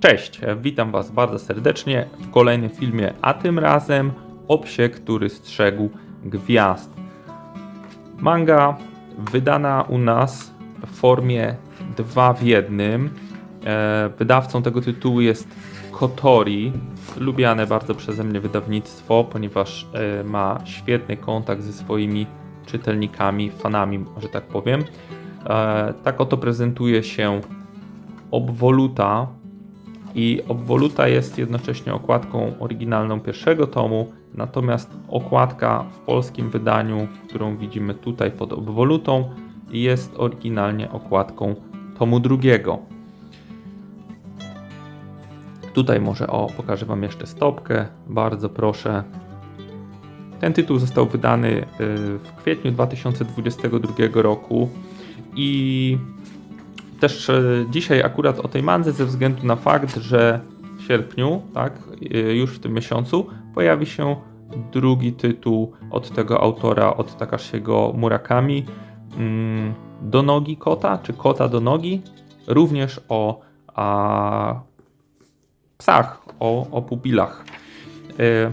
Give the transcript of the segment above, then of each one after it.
Cześć, witam Was bardzo serdecznie w kolejnym filmie, a tym razem o psie, który strzegł gwiazd. Manga wydana u nas w formie 2 w jednym. E, Wydawcą tego tytułu jest Kotori, lubiane bardzo przeze mnie wydawnictwo, ponieważ e, ma świetny kontakt ze swoimi czytelnikami, fanami, że tak powiem. E, Tak oto prezentuje się obwoluta i obwoluta jest jednocześnie okładką oryginalną pierwszego tomu, natomiast okładka w polskim wydaniu, którą widzimy tutaj pod obwolutą, jest oryginalnie okładką tomu drugiego. Tutaj może o, pokażę Wam jeszcze stopkę, bardzo proszę. Ten tytuł został wydany y, w kwietniu 2022 roku i też e, dzisiaj akurat o tej mandze ze względu na fakt, że w sierpniu, tak, e, już w tym miesiącu pojawi się drugi tytuł od tego autora, od Takashiego Murakami, mm, Do nogi kota, czy kota do nogi, również o a, psach, o, o pupilach. E,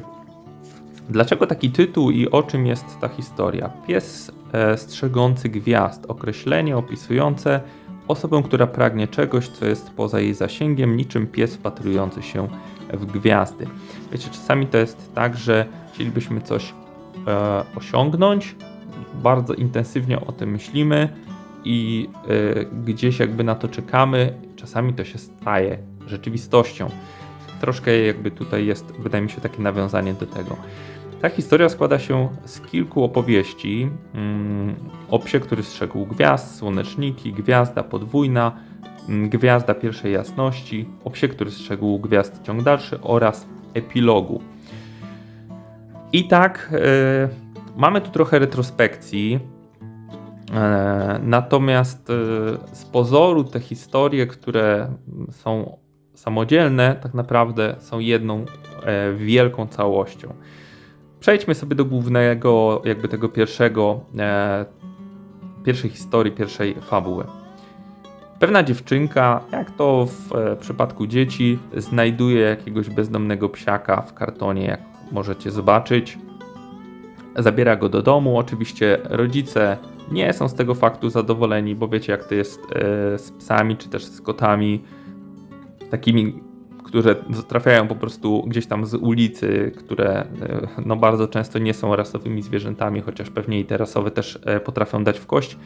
Dlaczego taki tytuł i o czym jest ta historia? Pies strzegący gwiazd, określenie opisujące osobę, która pragnie czegoś, co jest poza jej zasięgiem, niczym pies wpatrujący się w gwiazdy. Wiecie, czasami to jest tak, że chcielibyśmy coś e, osiągnąć, bardzo intensywnie o tym myślimy i e, gdzieś jakby na to czekamy, czasami to się staje rzeczywistością. Troszkę jakby tutaj jest, wydaje mi się, takie nawiązanie do tego. Ta historia składa się z kilku opowieści mm, o psie, który strzegł gwiazd, słoneczniki, gwiazda podwójna, mm, gwiazda pierwszej jasności, o psie, który strzegł gwiazd ciąg dalszy oraz epilogu. I tak e, mamy tu trochę retrospekcji, e, natomiast e, z pozoru te historie, które są samodzielne, tak naprawdę są jedną wielką całością. Przejdźmy sobie do głównego, jakby tego pierwszego, e, pierwszej historii, pierwszej fabuły. Pewna dziewczynka, jak to w e, przypadku dzieci, znajduje jakiegoś bezdomnego psiaka w kartonie, jak możecie zobaczyć. Zabiera go do domu. Oczywiście rodzice nie są z tego faktu zadowoleni, bo wiecie, jak to jest e, z psami czy też z kotami, takimi które trafiają po prostu gdzieś tam z ulicy, które e, no bardzo często nie są rasowymi zwierzętami, chociaż pewnie i te rasowe też e, potrafią dać w kość.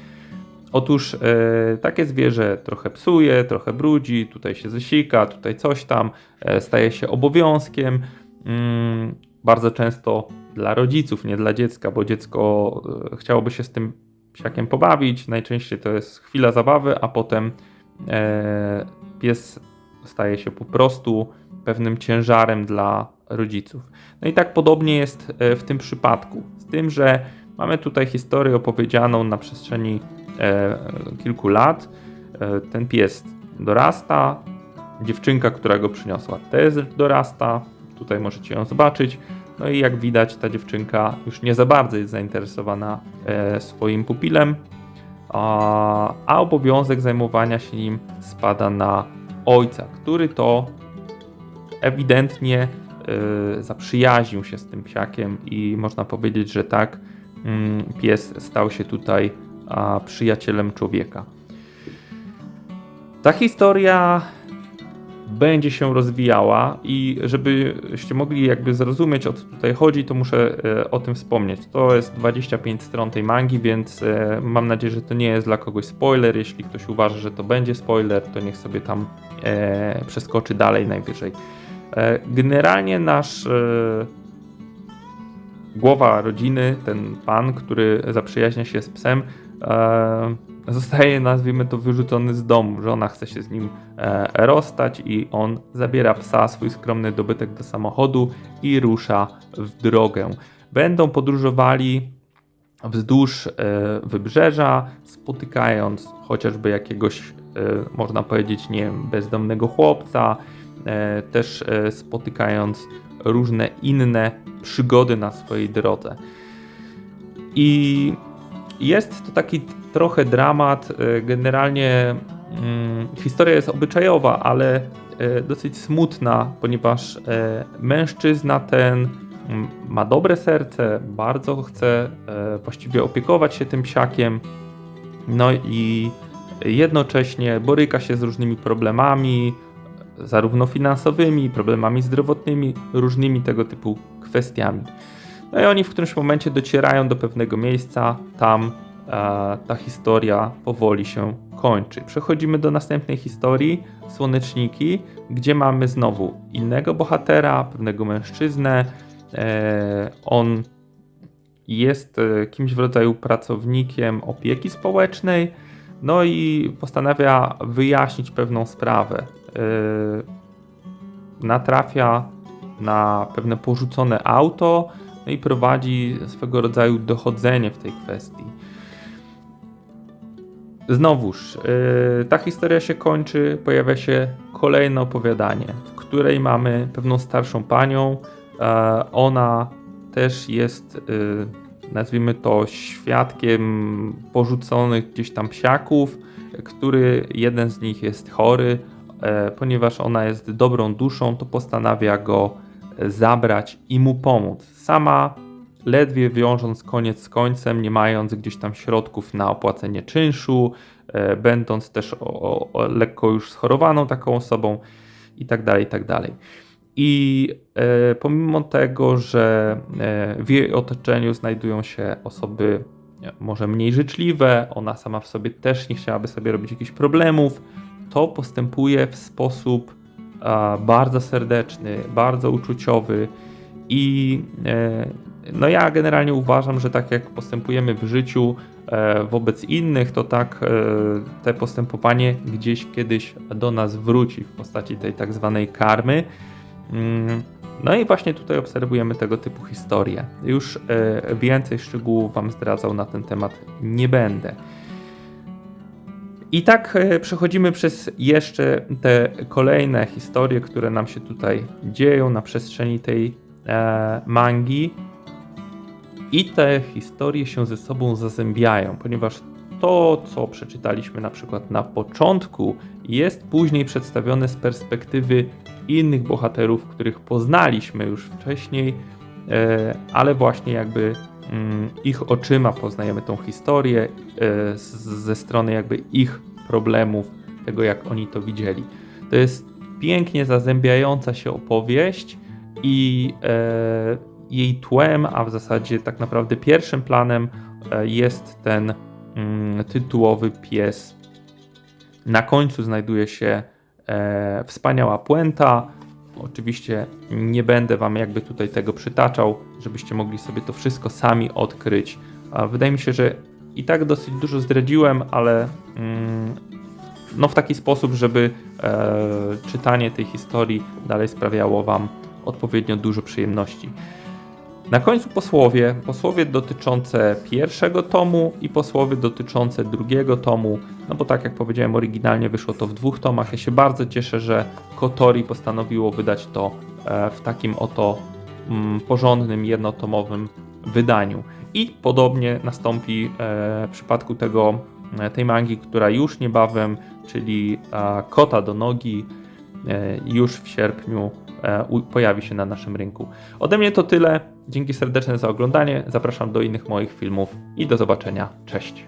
Otóż e, takie zwierzę trochę psuje, trochę brudzi, tutaj się zesika, tutaj coś tam, e, staje się obowiązkiem. Mm, bardzo często dla rodziców, nie dla dziecka, bo dziecko e, chciałoby się z tym psiakiem pobawić. Najczęściej to jest chwila zabawy, a potem e, pies staje się po prostu pewnym ciężarem dla rodziców. No i tak podobnie jest e, w tym przypadku. Z tym, że mamy tutaj historię opowiedzianą na przestrzeni e, kilku lat. E, ten pies dorasta, dziewczynka, która go przyniosła, też dorasta. Tutaj możecie ją zobaczyć. No i jak widać, ta dziewczynka już nie za bardzo jest zainteresowana swoim pupilem, a obowiązek zajmowania się nim spada na ojca, który to ewidentnie y, zaprzyjaźnił się z tym psiakiem i można powiedzieć, że tak mm, pies stał się tutaj przyjacielem człowieka. Ta historia będzie się rozwijała i żebyście mogli jakby zrozumieć o co tutaj chodzi, to muszę e, o tym wspomnieć. To jest 25 stron tej mangi, więc e, mam nadzieję, że to nie jest dla kogoś spoiler. Jeśli ktoś uważa, że to będzie spoiler, to niech sobie tam e, przeskoczy dalej najwyżej. Generalnie nasz głowa rodziny, ten pan, który zaprzyjaźnia się z psem, zostaje, nazwijmy to, wyrzucony z domu. Żona chce się z nim e, rozstać i on zabiera psa, swój skromny dobytek do samochodu i rusza w drogę. Będą podróżowali wzdłuż e, wybrzeża, spotykając chociażby jakiegoś, e, można powiedzieć, nie wiem, bezdomnego chłopca, e, też e, spotykając różne inne przygody na swojej drodze. I jest to taki trochę dramat. e, Generalnie mm, historia jest obyczajowa, ale e, dosyć smutna, ponieważ e, mężczyzna ten mm, ma dobre serce, bardzo chce właściwie opiekować się tym psiakiem, no i jednocześnie boryka się z różnymi problemami, zarówno finansowymi, problemami zdrowotnymi, różnymi tego typu kwestiami. No i oni w którymś momencie docierają do pewnego miejsca, tam ta historia powoli się kończy. Przechodzimy do następnej historii, Słoneczniki, gdzie mamy znowu innego bohatera, pewnego mężczyznę. E, on jest e, kimś w rodzaju pracownikiem opieki społecznej, no i postanawia wyjaśnić pewną sprawę. Yy, natrafia na pewne porzucone auto no i prowadzi swego rodzaju dochodzenie w tej kwestii. Znowuż, yy, ta historia się kończy, pojawia się kolejne opowiadanie, w której mamy pewną starszą panią. Yy, ona też jest, nazwijmy to, świadkiem porzuconych gdzieś tam psiaków, który jeden z nich jest chory, E, ponieważ ona jest dobrą duszą, to postanawia go e, zabrać i mu pomóc. Sama ledwie wiążąc koniec z końcem, nie mając gdzieś tam środków na opłacenie czynszu, e, będąc też o, o lekko już schorowaną taką osobą i tak dalej, i tak dalej. I e, pomimo tego, że e, w jej otoczeniu znajdują się osoby może mniej życzliwe, ona sama w sobie też nie chciałaby sobie robić jakichś problemów, to postępuje w sposób bardzo serdeczny, bardzo uczuciowy i e, no ja generalnie uważam, że tak jak postępujemy w życiu e, wobec innych, to tak e, te postępowanie gdzieś kiedyś do nas wróci w postaci tej tak zwanej karmy. Mm, no i właśnie tutaj obserwujemy tego typu historie. Już e, więcej szczegółów Wam zdradzał na ten temat nie będę. I tak przechodzimy przez jeszcze te kolejne historie, które nam się tutaj dzieją na przestrzeni tej mangi. I te historie się ze sobą zazębiają, ponieważ to, co przeczytaliśmy na przykład na początku, jest później przedstawione z perspektywy innych bohaterów, których poznaliśmy już wcześniej, e, ale właśnie jakby Mm, ich oczyma poznajemy tą historię e, ze strony jakby ich problemów, tego jak oni to widzieli. To jest pięknie zazębiająca się opowieść i e, jej tłem, a w zasadzie tak naprawdę pierwszym planem e, jest ten mm, tytułowy pies. Na końcu znajduje się wspaniała puenta, Oczywiście nie będę Wam jakby tutaj tego przytaczał, żebyście mogli sobie to wszystko sami odkryć. Wydaje mi się, że i tak dosyć dużo zdradziłem, ale mm, no w taki sposób, żeby e, czytanie tej historii dalej sprawiało Wam odpowiednio dużo przyjemności. Na końcu posłowie, posłowie dotyczące pierwszego tomu i posłowie dotyczące drugiego tomu, no bo tak jak powiedziałem, oryginalnie wyszło to w dwóch tomach. Ja się bardzo cieszę, że Kotori postanowiło wydać to e, w takim oto mm, porządnym, jednotomowym wydaniu. I podobnie nastąpi e, w przypadku tego, e, tej mangi, która już niebawem, czyli Kota do nogi, już w sierpniu pojawi się na naszym rynku. Ode mnie to tyle. Dzięki serdeczne za oglądanie. Zapraszam do innych moich filmów i do zobaczenia. Cześć.